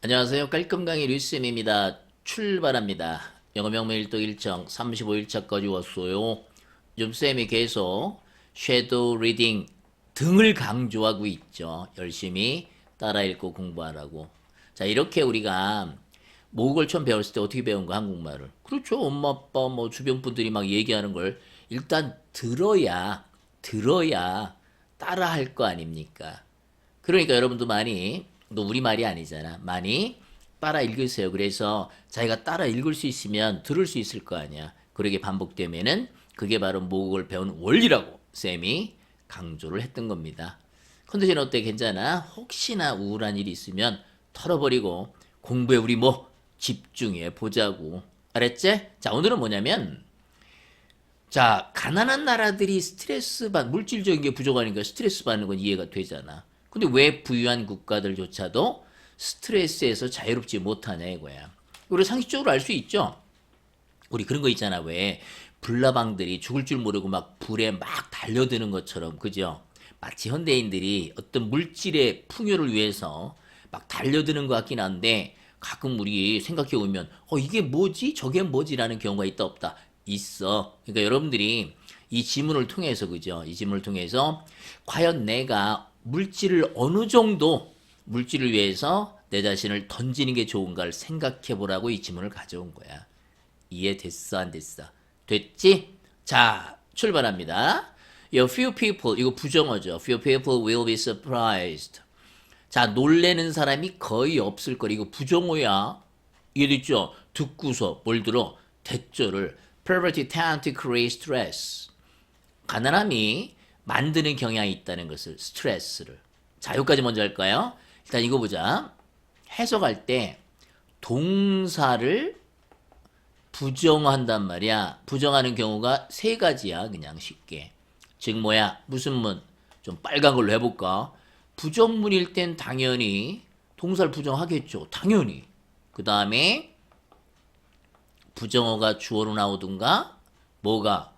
안녕하세요. 깔끔 강의 류쌤입니다. 출발합니다. 영어 명문 일독 일정 35일차까지 왔어요. 좀 쌤이 계속 섀도우 리딩 등을 강조하고 있죠. 열심히 따라 읽고 공부하라고. 자, 이렇게 우리가 모국어를 처음 배웠을 때 어떻게 배운 거 한국말을? 그렇죠. 엄마, 아빠, 뭐 주변 분들이 막 얘기하는 걸 일단 들어야 들어야 따라 할 거 아닙니까? 그러니까 여러분도 많이 너 우리말이 아니잖아. 많이 따라 읽으세요. 그래서 자기가 따라 읽을 수 있으면 들을 수 있을 거 아니야. 그러게 반복되면은 그게 바로 모국어를 배우는 원리라고 쌤이 강조를 했던 겁니다. 컨디션 어때? 괜찮아? 혹시나 우울한 일이 있으면 털어버리고 공부에 우리 뭐 집중해 보자고. 알았지? 자, 오늘은 뭐냐면 자, 가난한 나라들이 스트레스 받, 물질적인 게 부족하니까 스트레스 받는 건 이해가 되잖아. 근데 왜 부유한 국가들조차도 스트레스에서 자유롭지 못하냐 이거야. 우리 상식적으로 알 수 있죠? 우리 그런 거 있잖아. 왜 불나방들이 죽을 줄 모르고 막 불에 막 달려드는 것처럼, 그죠? 마치 현대인들이 어떤 물질의 풍요를 위해서 막 달려드는 것 같긴 한데 가끔 우리 생각해 보면 어 이게 뭐지? 저게 뭐지라는 경우가 있다 없다. 있어. 그러니까 여러분들이 이 지문을 통해서 그죠? 이 지문을 통해서 과연 내가 물질을 어느 정도 물질을 위해서 내 자신을 던지는 게 좋은가를 생각해 보라고 이 지문을 가져온 거야. 이해됐어 안 됐어? 됐지? 자, 출발합니다. A few people 이거 부정어죠. Few people will be surprised. 자, 놀래는 사람이 거의 없을 거리. 이거 부정어야. 이해됐죠? 듣고서 뭘 들어? 대절을 poverty tend to create stress. 가난함이 만드는 경향이 있다는 것을 스트레스를. 자, 여기까지 먼저 할까요? 일단 이거 보자. 해석할 때 동사를 부정한단 말이야. 부정하는 경우가 세 가지야. 그냥 쉽게. 즉 뭐야? 무슨 문? 좀 빨간 걸로 해볼까? 부정문일 땐 당연히 동사를 부정하겠죠. 당연히. 그 다음에 부정어가 주어로 나오든가 뭐가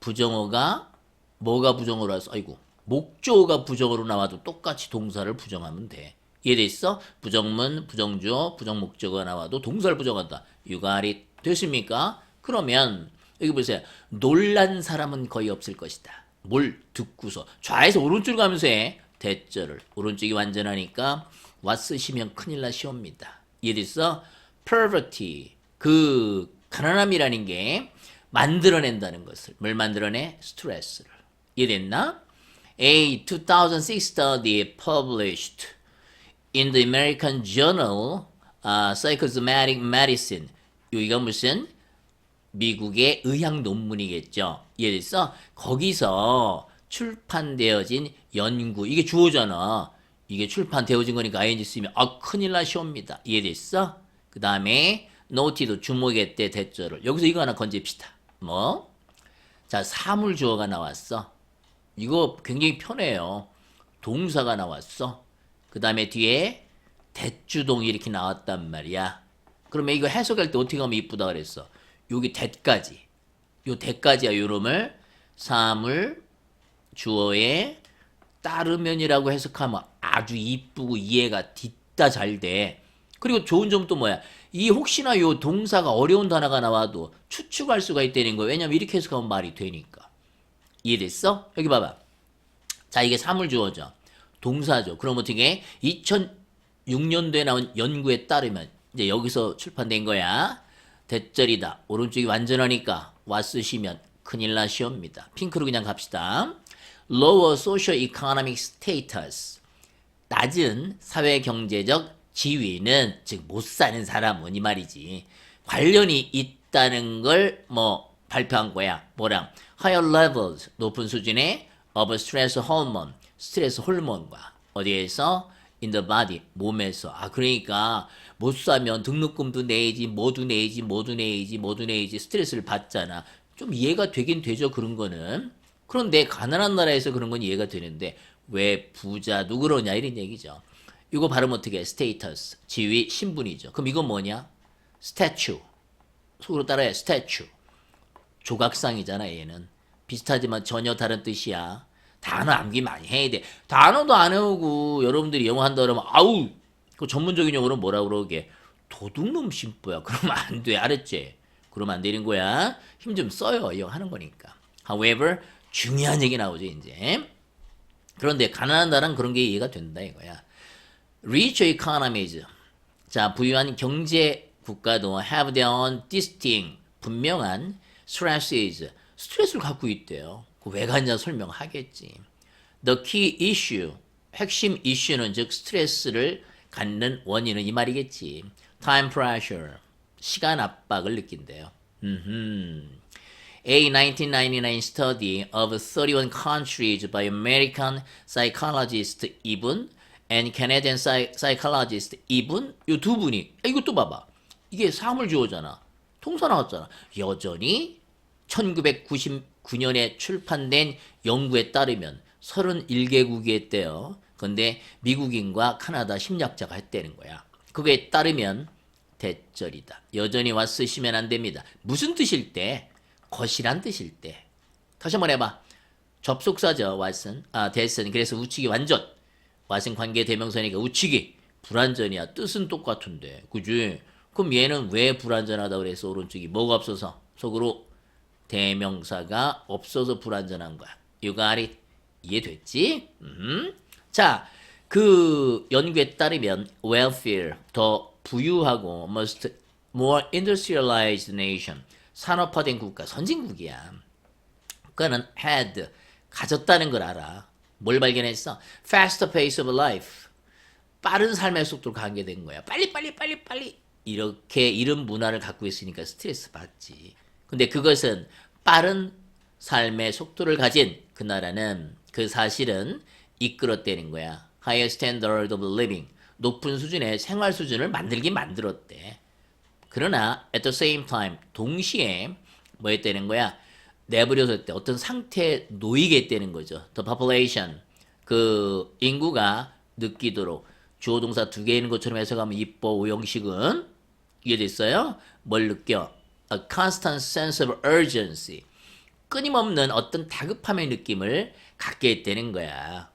부정어가 뭐가 부정어로 와서 아이고 목조어가 부정어로 나와도 똑같이 동사를 부정하면 돼. 이해됐어? 부정문, 부정주어, 부정목적어가 나와도 동사를 부정한다. 유가리 됐습니까? 그러면 여기 보세요. 놀란 사람은 거의 없을 것이다. 뭘 듣고서 좌에서 오른쪽으로 가면서 해. 대절을 오른쪽이 완전하니까 와 쓰시면 큰일 나시옵니다. 이해됐어? poverty 그 가난함이라는 게 만들어낸다는 것을 뭘 만들어내? 스트레스를 이해됐나? A 2006 study published in the American Journal uh, Psychosomatic Medicine 여기가 무슨 미국의 의학 논문이겠죠. 이해됐어? 거기서 출판되어진 연구 이게 주어잖아. 이게 출판되어진 거니까 ing 쓰면 아 큰일 나시옵니다. 이해됐어? 그 다음에 노티도 주목했대 대절을 여기서 이거 하나 건집시다. 뭐? 자 사물 주어가 나왔어. 이거 굉장히 편해요. 동사가 나왔어. 그 다음에 뒤에 대주동이 이렇게 나왔단 말이야. 그러면 이거 해석할 때 어떻게 하면 이쁘다 그랬어? 여기 대까지. 요 대까지야 요놈을 사물 주어에 따르면이라고 해석하면 아주 이쁘고 이해가 뒷다 잘 돼. 그리고 좋은 점 또 뭐야? 이 혹시나 요 동사가 어려운 단어가 나와도 추측할 수가 있다는 거야. 왜냐면 이렇게 해석하면 말이 되니까. 이해됐어? 여기 봐봐. 자, 이게 사물 주어죠. 동사죠. 그럼 어떻게 2006년도에 나온 연구에 따르면 이제 여기서 출판된 거야. 대절이다. 오른쪽이 완전하니까 와 쓰시면 큰일 나시옵니다. 핑크로 그냥 갑시다. Lower social economic status. 낮은 사회 경제적 지위는 즉 못 사는 사람은 이 말이지. 관련이 있다는 걸 뭐 발표한 거야. 뭐랑? Higher levels 높은 수준의 of stress hormone 스트레스 호르몬과. 어디에서? In the body 몸에서. 아 그러니까 못 사면 등록금도 내야지 뭐도 내야지 뭐도 내야지 뭐도 내야지 스트레스를 받잖아. 좀 이해가 되긴 되죠 그런 거는. 그런데 가난한 나라에서 그런 건 이해가 되는데 왜 부자도 그러냐 이런 얘기죠. 이거 발음 어떻게 해? 스테이터스 지위 신분이죠. 그럼 이건 뭐냐? 스태츄 속으로 따라해. 스태츄 조각상이잖아 얘는 비슷하지만 전혀 다른 뜻이야 단어 암기 많이 해야 돼 단어도 안 외우고 여러분들이 영어 한다 그러면 아우 그 전문적인 용어는 뭐라고 그러게? 도둑놈 심보야. 그러면 안 돼. 알았지? 그러면 안 되는 거야. 힘 좀 써요. 이거 하는 거니까. However, 중요한 얘기 나오죠, 이제. 그런데 가난한 나라는 그런 게 이해가 된다 이거야. Rich economies. 자, 부유한 경제 국가도 have their own distinct, 분명한 stresses, 스트레스를 갖고 있대요. 그왜 갔냐 설명하겠지. The key issue, 핵심 이슈는 즉 스트레스를 갖는 원인은 이 말이겠지. Time pressure, 시간 압박을 느낀대요. 음흠. A 1999 study of 31 countries by American psychologist 이분 and Canadian psy- psychologist 이분 이 두 분이 아, 이것도 봐봐 이게 사물 주어잖아 통사 나왔잖아. 여전히 1999년에 출판된 연구에 따르면 31개국이 했대요. 근데 미국인과 카나다 심리학자가 했다는 거야. 그거에 따르면 대절이다. 여전히 와 쓰시면 안 됩니다. 무슨 뜻일 때? 것이란 뜻일 때. 다시 한번 해봐. 접속사죠 왓슨. 아 데슨 그래서 우측이 완전. 왓슨 관계 대명사니까 우측이 불완전이야. 뜻은 똑같은데. 그지 그럼 얘는 왜 불완전하다 그래서 오른쪽이 뭐가 없어서 속으로 대명사가 없어서 불완전한 거야 it 이해됐지 음. 자 그 연구에 따르면 welfare 더 부유하고 most more industrialized nation 산업화된 국가 선진국이야 국가는 had 가졌다는 걸 알아. 뭘 발견했어? faster pace of life. 빠른 삶의 속도로 관계된 거야. 빨리 빨리 빨리 빨리 이렇게 이런 문화를 갖고 있으니까 스트레스 받지. 근데 그것은 빠른 삶의 속도를 가진 그 나라는 그 사실은 이끌었다는 거야. higher standard of living. 높은 수준의 생활 수준을 만들긴 만들었대. 그러나 at the same time 동시에 뭐 했다는 거야? 내버려뒀을 때 어떤 상태에 놓이게 되는 거죠. The population 그 인구가 느끼도록 주어 동사 두 개 있는 것처럼 해석하면 이뻐 오형식은 이해됐어요? 뭘 느껴? A constant sense of urgency 끊임없는 어떤 다급함의 느낌을 갖게 되는 거야.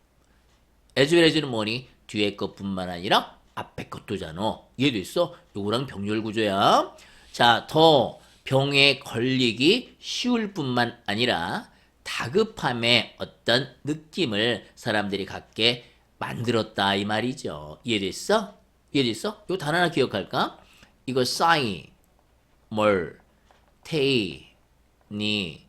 as well as는 뭐니? 뒤에 것뿐만 아니라 앞에 것도잖아. 이해됐어? 요거랑 병렬 구조야. 자, 더 병에 걸리기 쉬울 뿐만 아니라 다급함의 어떤 느낌을 사람들이 갖게 만들었다 이 말이죠. 이해됐어? 이해됐어? 요 단어 하나 기억할까? 이거 싸이, 뭘, 테이, 니,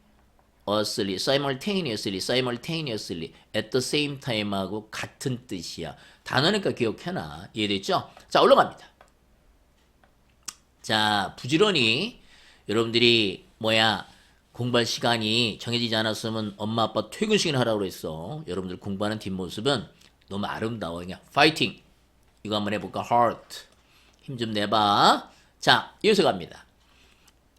어슬리, simultaneously, simultaneously, at the same time 하고 같은 뜻이야. 단어니까 기억해놔. 이해됐죠? 자, 올라갑니다. 자, 부지런히 여러분들이 뭐야 공부할 시간이 정해지지 않았으면 엄마 아빠 퇴근 시간 하라고 그랬어. 여러분들 공부하는 뒷모습은 너무 아름다워. 그냥 파이팅. 이거 한번 해볼까? heart. 힘 좀 내봐. 자, 이어서 갑니다.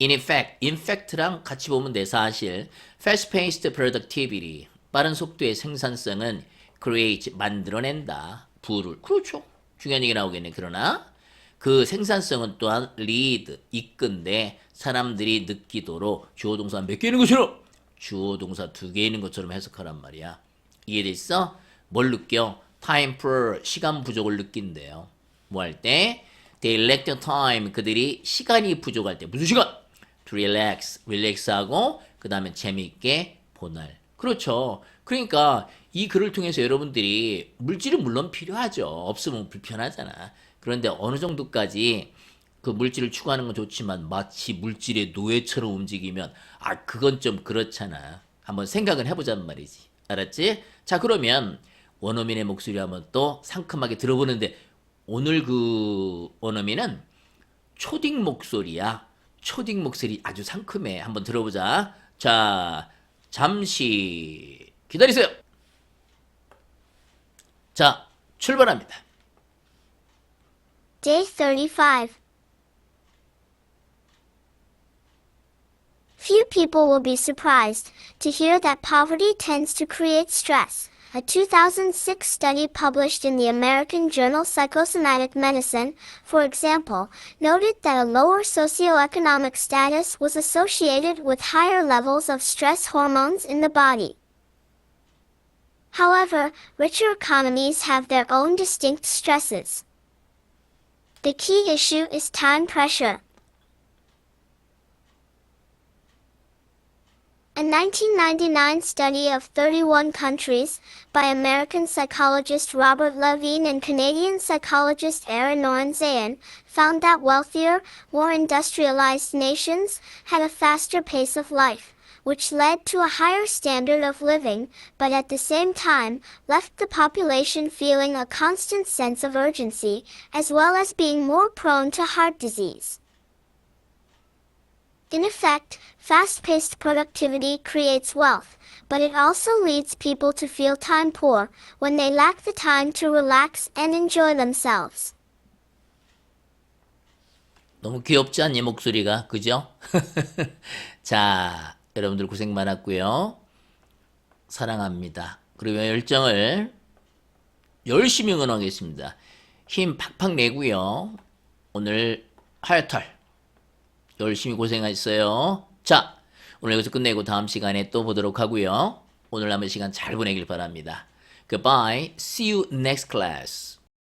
In effect, in fact랑 같이 보면 돼 사실. Fast-paced productivity, 빠른 속도의 생산성은 create, 만들어낸다. 부를. 그렇죠. 중요한 얘기 나오겠네. 그러나 그 생산성은 또한 lead, 이끈데 사람들이 느끼도록 주어 동사 몇 개 있는 것처럼 주어 동사 두 개 있는 것처럼 해석하란 말이야. 이해됐어? 뭘 느껴? time for 시간 부족을 느낀대요. 뭐 할 때? They lack the time. 그들이 시간이 부족할 때 무슨 시간? To relax, relax하고 그 다음에 재미있게 보날. 그렇죠. 그러니까 이 글을 통해서 여러분들이 물질은 물론 필요하죠. 없으면 불편하잖아. 그런데 어느 정도까지 그 물질을 추구하는 건 좋지만 마치 물질의 노예처럼 움직이면 아 그건 좀 그렇잖아. 한번 생각은 해보자는 말이지. 알았지? 자 그러면 원어민의 목소리 한번 또 상큼하게 들어보는데 오늘 그 원어민은 초딩 목소리야. 초딩 목소리 아주 상큼해. 한번 들어보자. 자 잠시 기다리세요. 자 출발합니다. Day 35. Few people will be surprised to hear that poverty tends to create stress. A 2006 study published in the American journal Psychosomatic Medicine, for example, noted that a lower socioeconomic status was associated with higher levels of stress hormones in the body. However, richer economies have their own distinct stresses. The key issue is time pressure. A 1999 study of 31 countries by American psychologist Robert Levine and Canadian psychologist Aaron Norenzayan found that wealthier, more industrialized nations had a faster pace of life, which led to a higher standard of living, but at the same time left the population feeling a constant sense of urgency, as well as being more prone to heart disease. In effect, fast paced productivity creates wealth, but it also leads people to feel time poor when they lack the time to relax and enjoy themselves. 너무 귀엽지 않니 목소리가 그죠? 자 여러분들 고생 많았고요 사랑합니다 그리고 열정을 열심히 응원하겠습니다 힘 팍팍 내고요 오늘 하여털 열심히 고생하셨어요. 자 오늘 여기서 끝내고 다음 시간에 또 보도록 하고요. 오늘 남은 시간 잘 보내길 바랍니다. Goodbye. See you next class